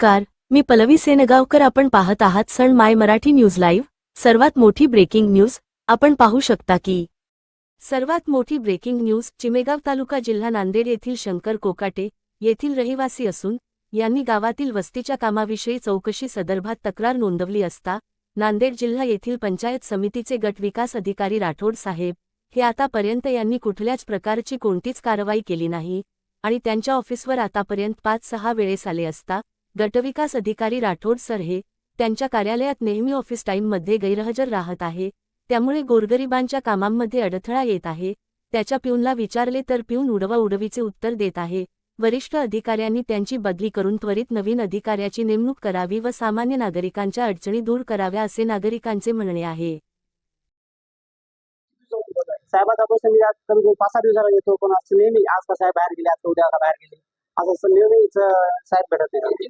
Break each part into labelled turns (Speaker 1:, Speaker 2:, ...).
Speaker 1: नमस्कार मी पलवी सेनगावकर आपण पाहत आहात सण माय मराठी न्यूज लाईव्ह. सर्वात मोठी ब्रेकिंग न्यूज आपण पाहू शकता की. सर्वात मोठी ब्रेकिंग न्यूज चिमेगाव तालुका जिल्हा नांदेड येथील शंकर कोकाटे येथील रहिवासी असून यांनी गावातील वस्तीच्या कामाविषयी चौकशी संदर्भात तक्रार नोंदवली असता नांदेड जिल्हा येथील पंचायत समितीचे गट विकास अधिकारी राठोड साहेब हे आतापर्यंत यांनी कुठल्याच प्रकारची कोणतीच कारवाई केली नाही आणि त्यांच्या ऑफिसवर आतापर्यंत पाच सहा वेळेस आले असता गटविकास अधिकारी राठोड सर हे त्यांच्या कार्यालयात नेहमी ऑफिस टाईममध्ये गैरहजर राहत आहे त्यामुळे गोरगरिबांच्या कामांमध्ये अडथळा येत आहे त्याच्या पिऊनला विचारले तर पिऊन उडवा उडवीचे उत्तर देत आहे वरिष्ठ अधिकाऱ्यांनी त्यांची बदली करून त्वरित नवीन अधिकाऱ्याची नेमणूक करावी व सामान्य नागरिकांच्या अडचणी दूर कराव्या असे नागरिकांचे म्हणणे आहे.
Speaker 2: साहेबाचा पैसे पाच सहा दिवसाला येतो पण असं नेहमी आज का साहेब बाहेर गेले आज का उद्या बाहेर गेले? असं असं नेहमीच साहेब भेटत नाही.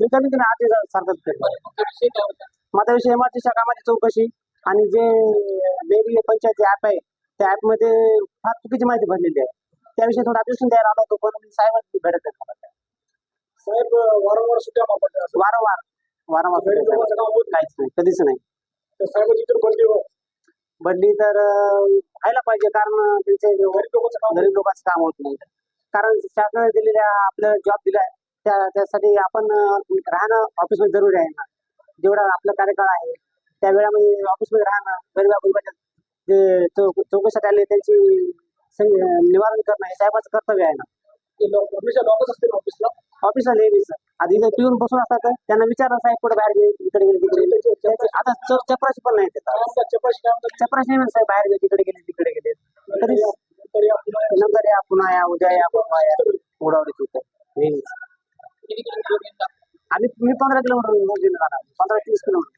Speaker 2: मी कमी आठ दिवस सारखंच फिरतो माझा विषय एमआरटीच्या कामाची चौकशी आणि जे वेगळे पंचायत ऍप आहे त्या ऍपमध्ये फार चुकीची माहिती भरलेली आहे. त्याविषयी थोडं ऑब्जेक्शन द्यायला आलो होतो पण साहेब भेटत नाही.
Speaker 3: साहेब वारंवार सुट्ट्या.
Speaker 2: वारंवार वारंवार काहीच नाही कधीच नाही.
Speaker 3: तर साहेबाची तर बदली हो.
Speaker 2: बदली तर अं, व्हायला पाहिजे कारण त्यांचे
Speaker 3: गरीब लोकांचं काम
Speaker 2: होत नाही. कारण शासनाने दिलेल्या आपलं जॉब दिलाय त्या त्यासाठी आपण राहणं ऑफिसमध्ये जरुरी आहे ना. जेवढा आपला कार्यकाळ आहे त्या वेळामध्ये ऑफिसमध्ये राहणं गरीब गरिबाच्या जे चौ- चौकशीसाठी आले त्यांची निवारण करणं हे साहेबाचं कर्तव्य आहे ना.
Speaker 3: ऑफिसला
Speaker 2: ऑफिसला नेहमीच. आधी इथे पिऊन बसून असतात त्यांना विचारलं साहेब कुठे बाहेर गेले? इकडे गेले तिकडे गेले. त्यांचे आता चपराशी पण नाही
Speaker 3: म्हणतात?
Speaker 2: चपराशी नाही साहेब बाहेर गेले तिकडे गेले तिकडे गेले.
Speaker 3: नंतर या- या पुन्हा
Speaker 2: उद्या या परवा या उडावडीच होतं? आम्ही मी पंधरा किलोमीटर रोज जाणार पंधरा तीस किलोमीटर.